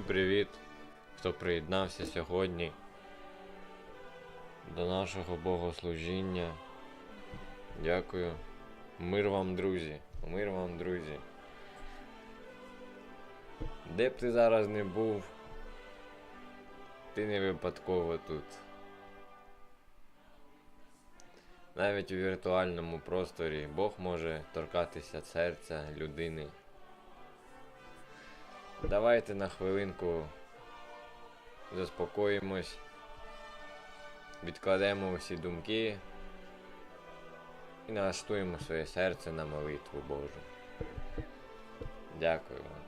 Всім привіт, хто приєднався сьогодні до нашого богослужіння. Дякую. Мир вам, друзі. Мир вам, друзі. Де б ти зараз не був, ти не випадково тут. Навіть у віртуальному просторі Бог може торкатися серця людини. Давайте на хвилинку заспокоїмось, відкладемо усі думки і налаштуємо своє серце на молитву Божу. Дякую вам.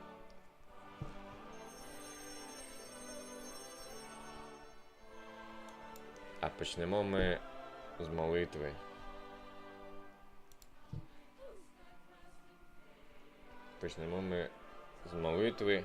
А почнемо ми з молитви. Почнемо ми з молитви.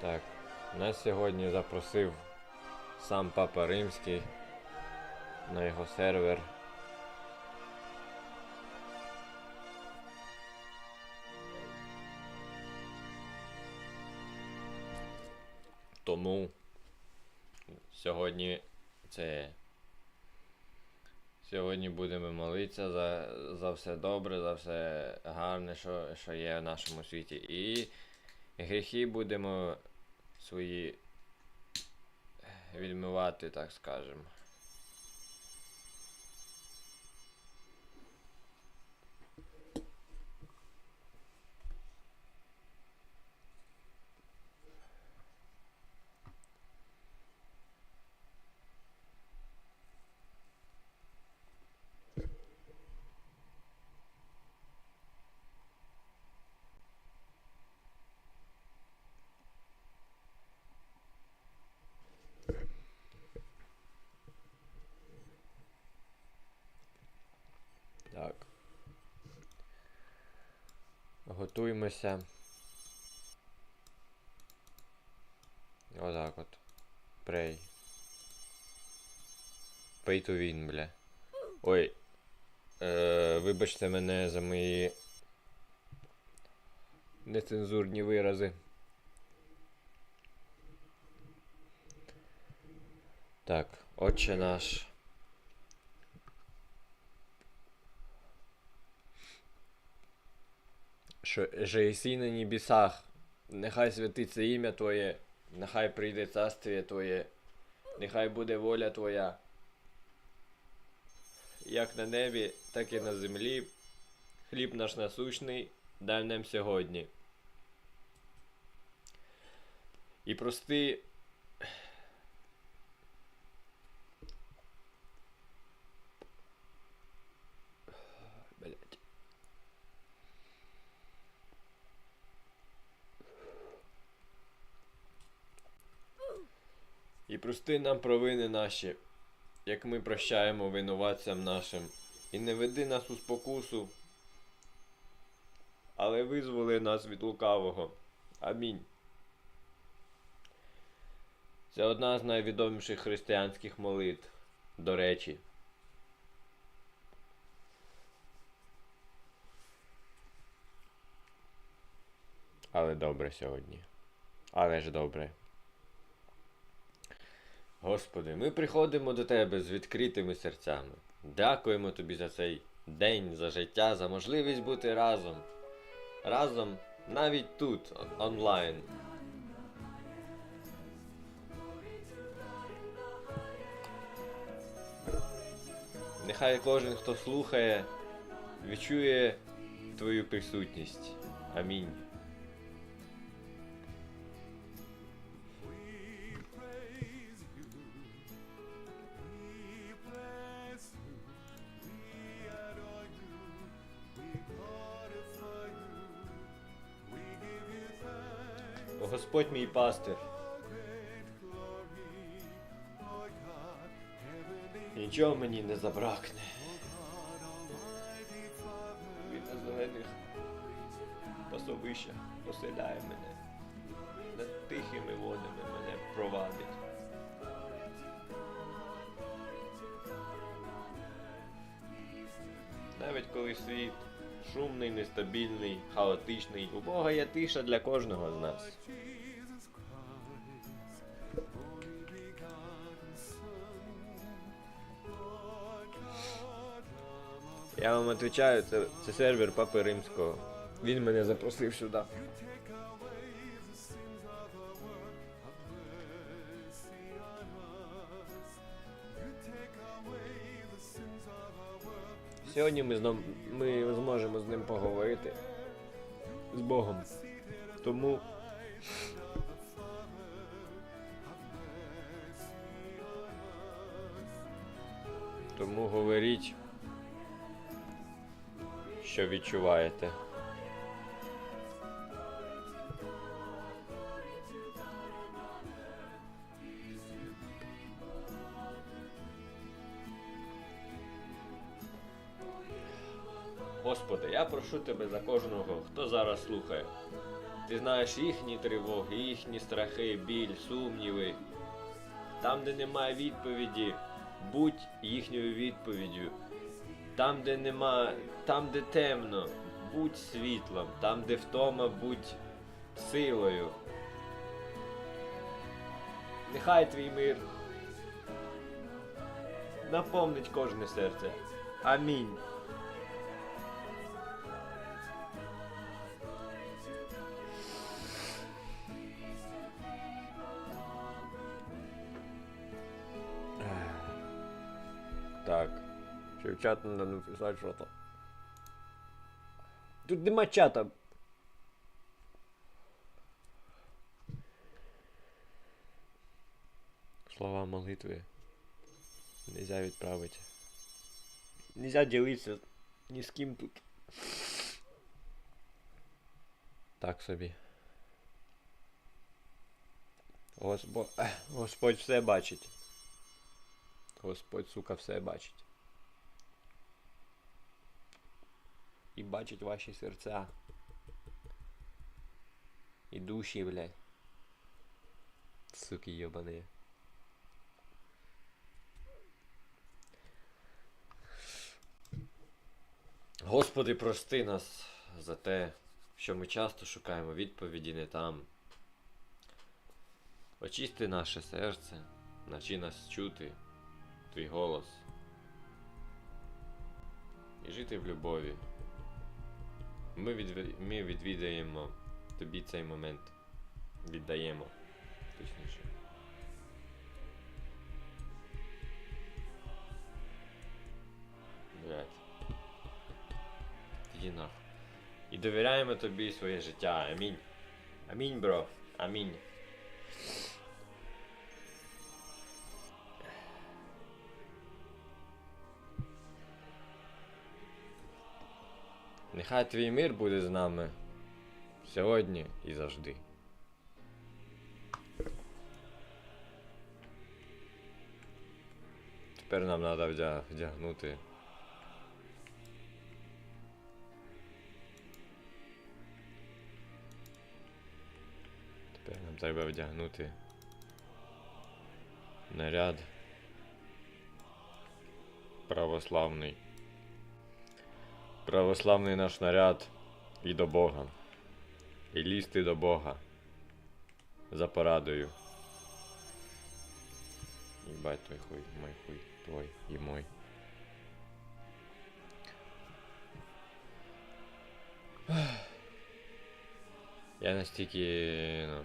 Так, нас сьогодні запросив сам Папа Римський на його сервер. Тому сьогодні це. Сьогодні будемо молитися за, за все добре, за все гарне, що, що є в нашому світі. І гріхи будемо свої відмивати, так скажемо. Так. Готуємося. Отак от. Прей. Pay to win, бля. Ой. Е, вибачте мене за мої нецензурні вирази. Так, отче наш. Що єсі на небесах, нехай святиться ім'я Твоє, нехай прийде царствіє Твоє, нехай буде воля Твоя, як на небі, так і на землі. Хліб наш насущний, дай нам сьогодні. І прости. Блять. І прости нам провини наші, як ми прощаємо винуватцям нашим, і не веди нас у спокусу, але визволи нас від лукавого. Амінь. Це одна з найвідоміших християнських молитв, до речі. Але добре сьогодні. Але ж добре. Господи, ми приходимо до Тебе з відкритими серцями. Дякуємо Тобі за цей день, за життя, за можливість бути разом. Разом навіть тут, онлайн. Нехай кожен, хто слухає, відчує Твою присутність. Амінь. Господь мій пастир. Нічого мені не забракне. Він на зелених пасовищах поселяє мене. Над тихими водами мене провадить. Навіть коли світ шумний, нестабільний, хаотичний, у Бога є тиша для кожного з нас. Я вам відповідаю, це, це сервер Папи Римського. Він мене запросив сюди. Сьогодні ми, знов, ми зможемо з ним поговорити. З Богом. Тому. Тому говоріть, що відчуваєте. Господи, я прошу тебе за кожного, хто зараз слухає. Ти знаєш їхні тривоги, їхні страхи, біль, сумніви. Там, де немає відповіді, будь їхньою відповіддю. Там, де нема, там, де темно, будь світлом, там, де втома, будь силою. Нехай твій мир наповнить кожне серце. Амінь. в чат надо написати що то. Тут нема чата. Слова молитви. Нельзя відправити. Нельзя ділитися ні з ким тут. Так собі. Господь, Господь все бачить. Господь, сука, все бачить. І бачить ваші серця. І душі, блядь. Суки йобані. Господи, прости нас за те, що ми часто шукаємо відповіді не там. Очисти наше серце, навчи нас чути твій голос і жити в любові. Ми, відві- ми відвідаємо тобі цей момент. Віддаємо. Точніше. Блять. Іди нахуй. І довіряємо тобі своє життя. Амінь. Амінь, бро. Амінь. Нехай твій мир буде з нами сьогодні і завжди. Тепер нам треба вдягнути. Тепер нам треба вдягнути наряд православний. Православний наш наряд і до Бога. І лізти до Бога за порадою. Ебать твой хуй, мой хуй, твой и мой. Я настільки... Ну,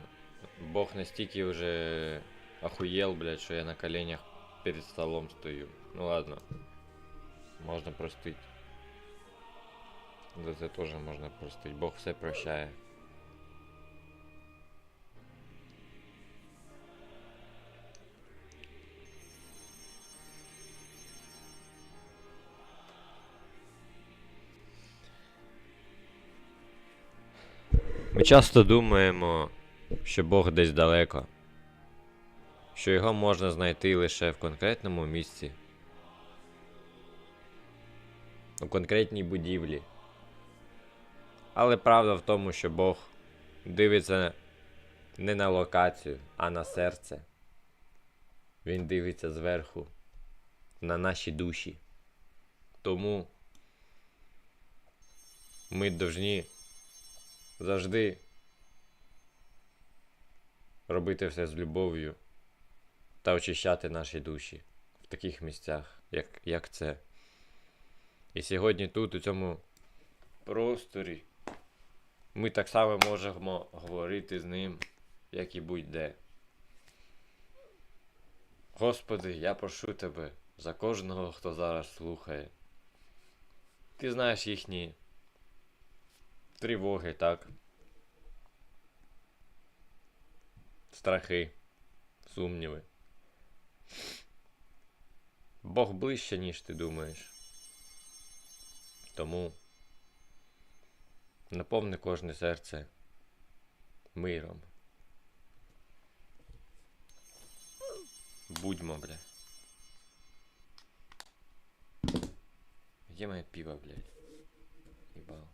Бог настільки уже охуел, блядь, що я на коленях перед столом стою. Ну ладно. Можно простить. За це теж можна простить. Бог все прощає. Ми часто думаємо, що Бог десь далеко, що його можна знайти лише в конкретному місці, у конкретній будівлі, Але правда в тому, що Бог дивиться не на локацію, а на серце. Він дивиться зверху на наші душі. Тому ми повинні завжди робити все з любов'ю та очищати наші душі в таких місцях, як, як це. І сьогодні тут, у цьому просторі, ми так само можемо говорити з ним, як і будь-де. Господи, я прошу тебе за кожного, хто зараз слухає. Ти знаєш їхні тривоги, так? Страхи, сумніви. Бог ближче, ніж ти думаєш. Тому наповни кожне серце миром. Будьмо, бля. Где моя пиво, блядь? Ебал.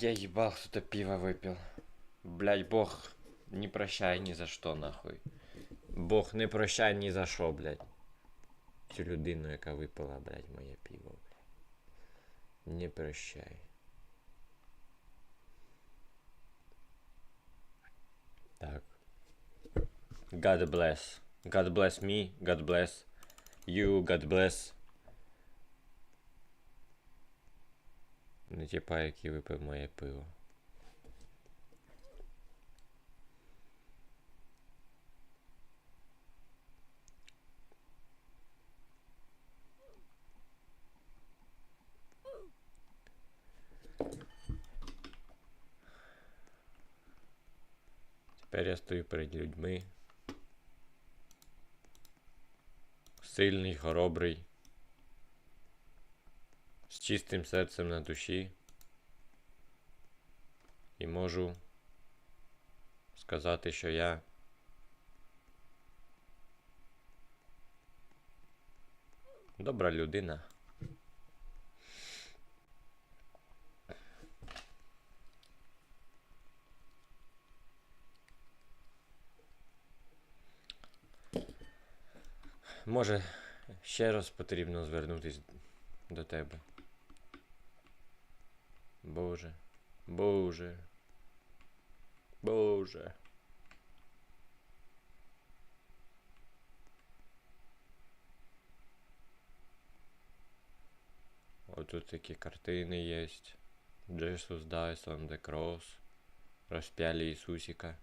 Я ебал, кто-то пиво выпил. Блять, Бог не прощай ни за что, нахуй. Бог не прощай ні за що, блядь. Цю людину, яка випила, блядь, моє пиво, блядь. Не прощай. Так. God bless. God bless me. God bless you. God bless. Не тіпа, який випив моє пиво. Тепер я стою перед людьми. Сильний, хоробрий з чистим серцем на душі і можу сказати, що я добра людина. Може, ще раз потрібно звернутися до тебе. Боже, Боже, Боже. Отут такі картини є. Jesus dies on the cross. Розп'яли Ісусіка.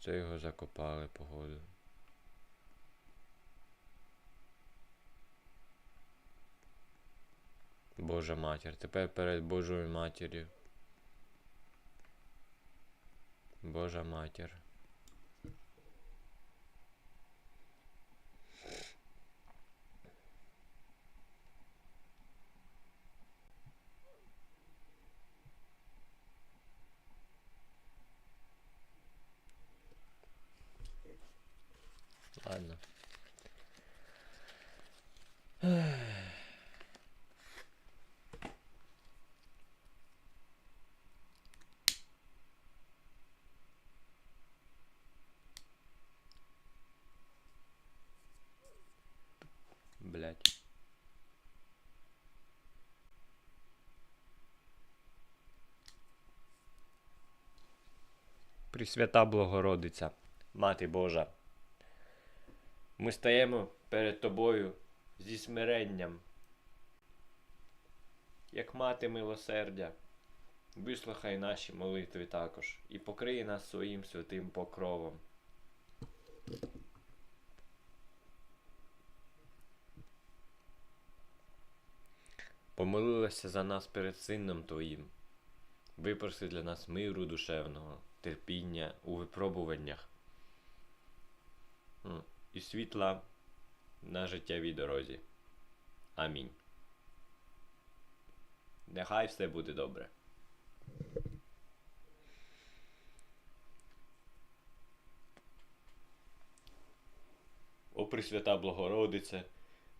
Це його закопали, походу. Божа матір. Тепер перед Божою матір'ю. Божа матір. Ладно. Блять. Пресвята Богородиця, Мати Божа. Ми стаємо перед тобою зі смиренням, як мати милосердя, вислухай наші молитви також і покрий нас своїм святим покровом. Помолилася за нас перед Сином Твоїм. Випроси для нас миру душевного, терпіння у випробуваннях і світла на життєвій дорозі. Амінь. Нехай все буде добре. О Пресвята Богородице,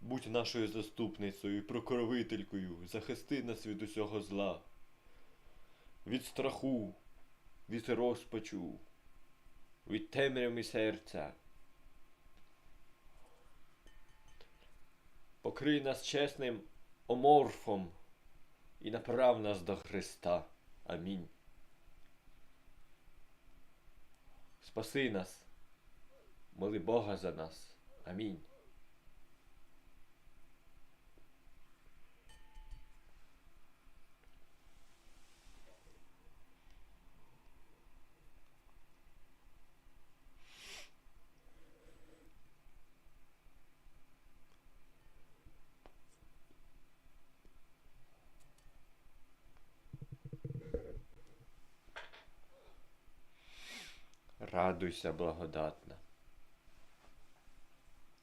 будь нашою заступницею і прокровителькою, захисти нас від усього зла, від страху, від розпачу, від темряви серця. Покрий нас чесним оморфом і направ нас до Христа. Амінь. Спаси нас, моли Бога за нас. Амінь. Радуйся, благодатна.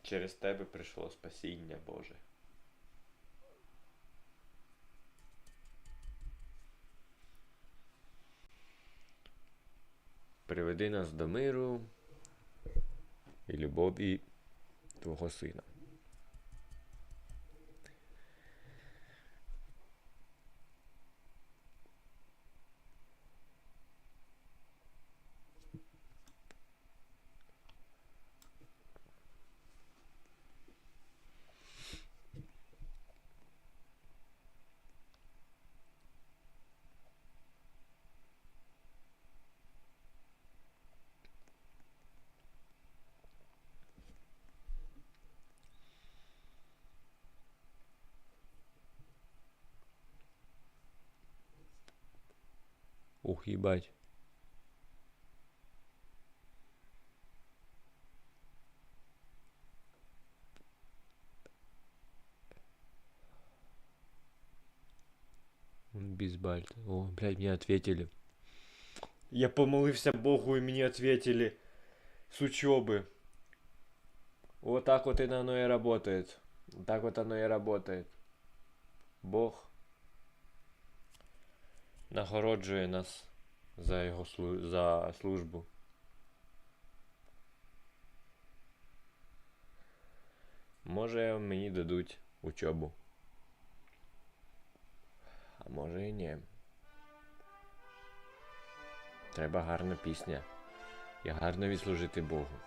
Через тебе прийшло спасіння Боже. Приведи нас до миру і любові Твого Сина. Ух, їбать. Бизбальт. О, блядь, мне ответили. Я помолився Богу, и мне ответили с учебы. Вот так вот и оно и работает. Так вот оно и работает. Бог нагороджує нас за його за службу. Може мені дадуть учобу. А може і ні. Треба гарна пісня. І гарно відслужити Богу.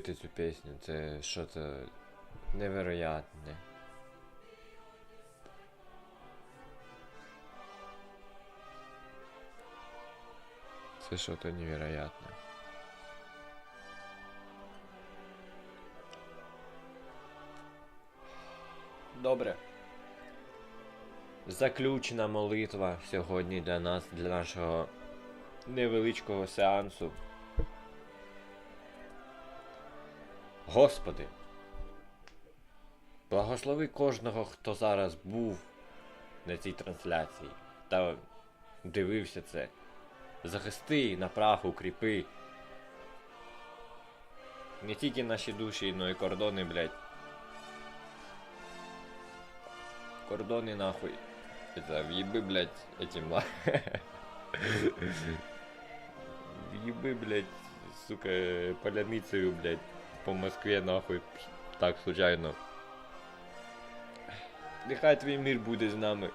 Чуєте цю пісню? Це що то невероятне. Це що то невероятне. Добре. Заключна молитва сьогодні для нас, для нашого невеличкого сеансу. Господи, благослови кожного, хто зараз був на цій трансляції та дивився це. Захисти, направ, укріпи. Не тільки наші душі, но й кордони, блядь. Кордони нахуй. Это въеби, блядь, этим на. Въеби, блядь, сука, поляницею, блядь, по Москве, нахуй. Так, случайно. Нехай твій мир буде з нами.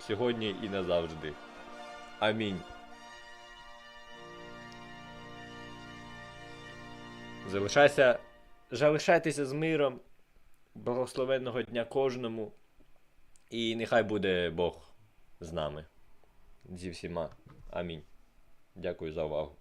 Сьогодні і назавжди. Амінь. залишайся, залишайтеся з миром. Благословенного дня кожному. І нехай буде Бог з нами. Зі всіма. Амінь. Дякую за увагу.